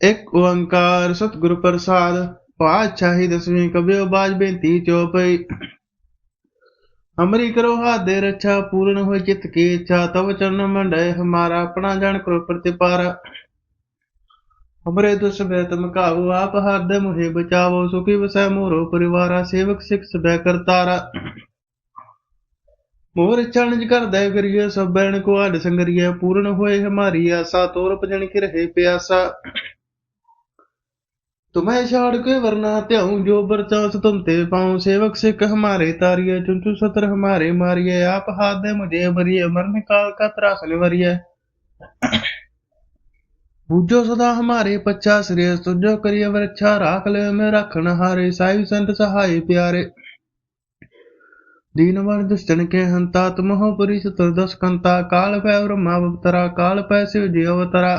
ਇੱਕ ਓੰਕਾਰ ਸਤਿਗੁਰ ਪ੍ਰਸਾਦ, ਪਾਤਸ਼ਾਹੀ ਦਸਵੀਂ ਕਬਿਓ ਬਾਜ ਬੇਨਤੀ ਚੋਪਈ। ਅਮਰੀ ਕਰੋ ਹਾਦੇ ਰੱਛਾ, ਪੂਰਨ ਹੋਇ ਚਿਤ ਕੀ ਇੱਛਾ, ਤਵ ਚਰਨ ਮੰਡੈ, ਹਮਾਰਾ ਆਪਣਾ ਜਾਣ ਕਰੋ ਪ੍ਰਤਿਪਾਰਾ। ਹਮਰੇ ਦੁਸ ਬੈ ਤਮ ਕਾਹੂ ਆਪ ਹਰਦੈ ਮੁਹਿ ਬਚਾਵੋ, ਸੁਖੀ ਵਸੈ ਮੋਰੋ ਪਰਿਵਾਰਾ, ਸੇਵਕ ਸਿਖ ਸਬੈ ਕਰਤਾਰਾ ਮੋਰ ਚਰਨਜ ਕਰਦਾ ਕਰੀਏ ਸਭ ਬੈਣ ਕੋ ਆਡ ਸੰਗਰੀਏ ਪੂਰਨ ਹੋਏ ਹਮਾਰੀ ਆਸਾ ਤੋਰ ਭਜਨ ਕੀ ਰਹੇ ਪਿਆਸਾ। तुम्हें छोड़ के वरना त्याऊं जो बरचास तुम ते पाऊं सेवक सिख हमारे तारिये चुंचु सत्र हमारे मारिये आप हाथ दे मुझे भरिये मरने काल का त्रास निवरिये पूजो सदा हमारे पच्चा श्रेय तुझो करिय वृक्षा राख ले में रखन हारे साई संत सहाय प्यारे दीनवर दुष्टन के हंता तुम हो पुरी चतुर्दश कंता काल पै ब्रह्मा अवतरा काल पै शिव जी अवतरा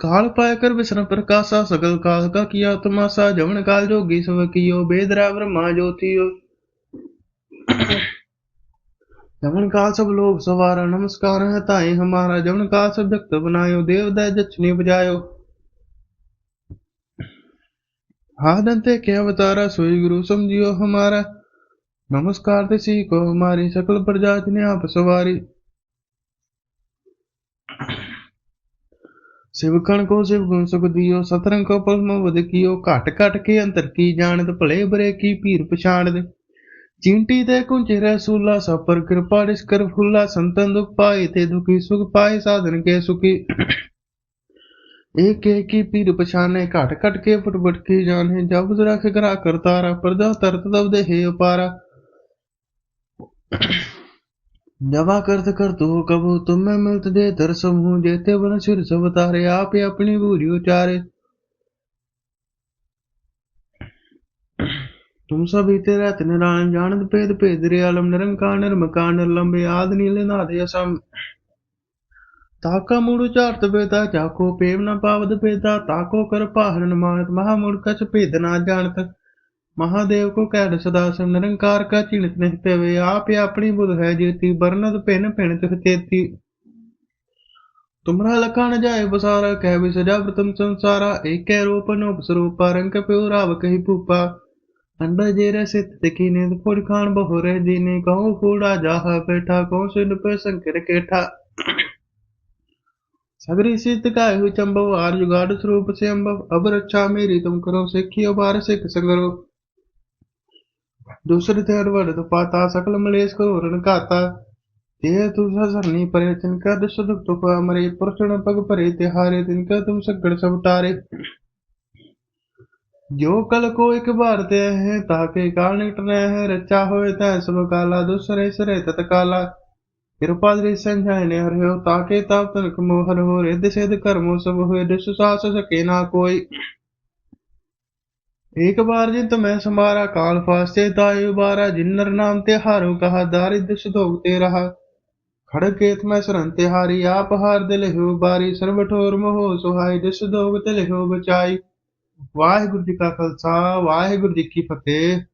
काल पाय कर विष्णु प्रकाशा सकल काल का किया तमाशा जवन काल जोगी सब कियो बेदरा ब्रह्मा ज्योतियो जवन काल सब लोग सवारा नमस्कार है ताई हमारा जवन काल सब जगत बनायो देव दय जछनी बजायो हादंते के अवतारा सोई गुरु समझियो हमारा नमस्कार तिसी को हमारी सकल प्रजा ने आप सवारी ਸਿਵਕਣ ਕੋ ਸਿਵ ਗੁਣ ਸੁਖ ਦਿਓ ਸਤਰੰਗ ਕੋ ਪਰਮ ਵਦ ਕੀਓ ਘਟ ਘਟ ਕੇ ਅੰਤਰ ਕੀ ਜਾਣਤ ਭਲੇ ਬਰੇ ਕੀ ਭੀਰ ਪਛਾਣਦ ਚਿੰਟੀ ਤੇ ਕੁੰਚੇ ਰਸੂਲਾ ਸਪਰ ਕਿਰਪਾ ਰਿਸ ਕਰ ਫੁੱਲਾ ਸੰਤਨ ਦੁਖ ਪਾਏ ਤੇ ਦੁਖੀ ਸੁਖ ਪਾਏ ਸਾਧਨ ਕੇ ਸੁਖੀ एक एक की पीर पछाने घट घट के फुट फुट की जाने जब रख करा करतारा प्रजा तरत तब दे हे अपारा ਨਵਾ ਕਰਤ ਕਰ ਤੋ ਕਬੂ, ਤੁਮ ਮੈਂ ਮਿਲਤ ਦੇ ਦਰਸਮ ਹੂੰ ਜੇਤੇ ਬਨ ਸਿਰ ਸਭ ਤਾਰੇ, ਆਪੇ ਆਪਣੀ ਬੂਰੀ ਉਚਾਰੇ। ਤੁਮ ਸਭ ਇਤੇ ਰਤ ਨਿਰਾਨ ਜਾਣਦ ਭੇਦ ਭੇਦ ਰੇ ਆਲਮ, ਨਿਰੰਕਾਰ, ਨਿਰਮਕਾਰ ਨਿਰਲੰਬੇ ਆਦ ਨੀਲੇ ਨਾਦ ਅਸਮ ਤਾਕਾ ਮੂੜ ਚਾਰਤ ਬੇਦਾ ਚਾਕੋ ਪੇਵ ਨਾ ਪਾਵਦ ਬੇਦਾ ਤਾਕੋ ਕਰ ਪਾਹਰਨ ਮਾਨਤ, ਮਹਾ ਮੂੜ ਕਛ ਭੇਦ ਨਾ ਜਾਣਤ। महादेव को कैड सदा सम निरंकार का चिणत नहीं पेवे आप ही अपनी बुध है जेती बरनत पिन पिन तिख चेती तुमरा लखा न जाए बसारा कह भी सजा प्रथम संसारा एक रूप नोप स्वरूपा रंग प्यो राव कही भूपा अंडा जेरे सित तिखी नींद फुड़ खान बहुरे दीने कहो कूड़ा जाहा बैठा कहो सिंध पे संकर केठा सगरी सिद्ध काय हुई चंबव आर जुगाड़ स्वरूप से अम्बव अब रक्षा मेरी तुम करो सिखी बार सिख संगरो दूसरे थे अड़वड़ तो पाता सकल मलेश करो रण काता ते तुझा सरनी परे तिनका दुष्ट दुख दुख अमरे पुरुषण पग परे तिहारे तिनका तुम सगड़ सब टारे जो कल को एक बार ते है ताके काल निकट रहे हैं रचा होए तय सब काला दूसरे सरे तत्काला कृपा दृश्य संजय हरियो ताके ताप तनक मोहर हो रिद सिद्ध कर्मो सब हुए दुष्ट सास सके ना कोई एक बार जिन तुम्हें समारा काल फास्ते तायु बारा जिन्नर नाम ते हारो कहा दारिद्र सुधोगते रहा खड़ग केत में सरन तिहारी आप हार दिल हो बारी सर्वठोर मोहो सुहाई दिस दोग तिल हो बचाई वाहिगुरु जी का खालसा वाहिगुरु जी की फतेह